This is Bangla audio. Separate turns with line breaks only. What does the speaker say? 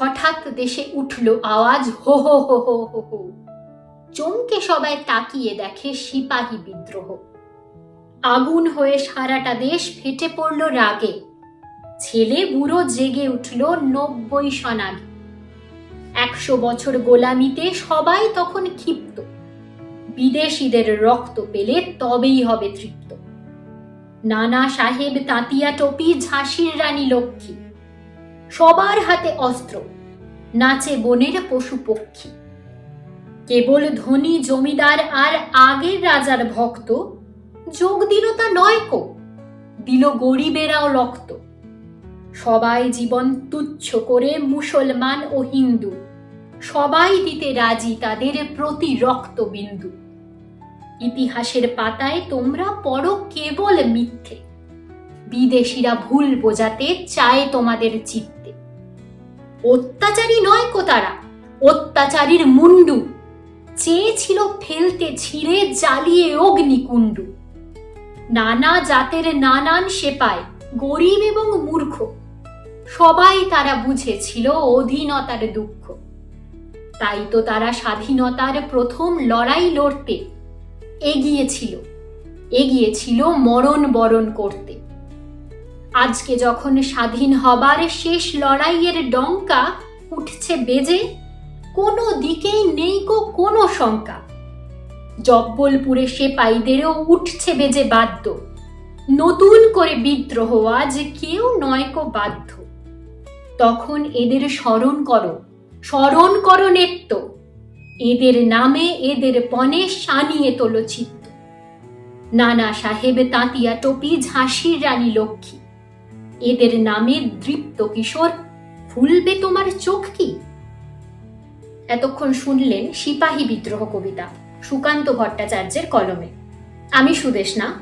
হঠাৎ দেশে উঠল আওয়াজ, হো হো হো হো হো হো। চমকে সবাই তাকিয়ে দেখে সিপাহী বিদ্রোহ। আগুন হয়ে সারাটা দেশ ফেটে পড়ল রাগে। ছেলে বুড়ো জেগে উঠল নব্বই সনাগে একশো বছর গোলামিতে সবাই তখন ক্ষিপ্ত। বিদেশিদের রক্ত পেলে তবেই হবে তৃপ্ত। নানা সাহেব তাঁতিয়া টপি, ঝাঁসির রানী লক্ষ্মী। সবার হাতে অস্ত্র, নাচে বনের পশু পক্ষী। কেবল ধনী জমিদার আর আগের রাজার ভক্ত, যোগ দিল তা নয় কো, দিল গরিবেরাও রক্ত। সবাই জীবন তুচ্ছ করে মুসলমান ও হিন্দু, সবাই দিতে রাজি তাদের প্রতি রক্ত বিন্দু ইতিহাসের পাতায় তোমরা পড়ো কেবল মিথ্যে, বিদেশিরা ভুল বোঝাতে চায় তোমাদের চিত্তে। অত্যাচারী নয় কো তারা, অত্যাচারীর মুন্ডু। চেয়েছিল ফেলতে ছিঁড়ে জ্বালিয়ে অগ্নিকুণ্ডু। নানা জাতের নানান সেপায়, গরিব এবং মূর্খ, সবাই তারা বুঝেছিল অধীনতার দুঃখ। তাই তো তারা স্বাধীনতার প্রথম লড়াই লড়তে এগিয়েছিল এগিয়েছিল মরণ বরণ করতে। আজকে যখন স্বাধীন হবার শেষ লড়াইয়ের ডঙ্কা উঠছে বেজে, কোনো দিকেই নেই গো কোনো শঙ্কা। জব্বলপুরে সেপাইদেরও উঠছে বেজে বাদ্য। নতুন করে বিদ্রোহ আজ কেউ নয় কো বাধ্য। তখন এদের স্মরণ করো স্মরণ করো নেত্য। এদের নামে এদের পণে সানিয়ে তোলো চিত্ত নানা সাহেব তাঁতিয়া টপি ঝাঁসির রানী লক্ষ্মী। এদের নামে দৃপ্ত কিশোর ফুলবে তোমার চোখ কি? এতক্ষণ শুনলেন সিপাহী বিদ্রোহ কবিতা, সুকান্ত ভট্টাচার্যের কলমে। আমি সুদেশনা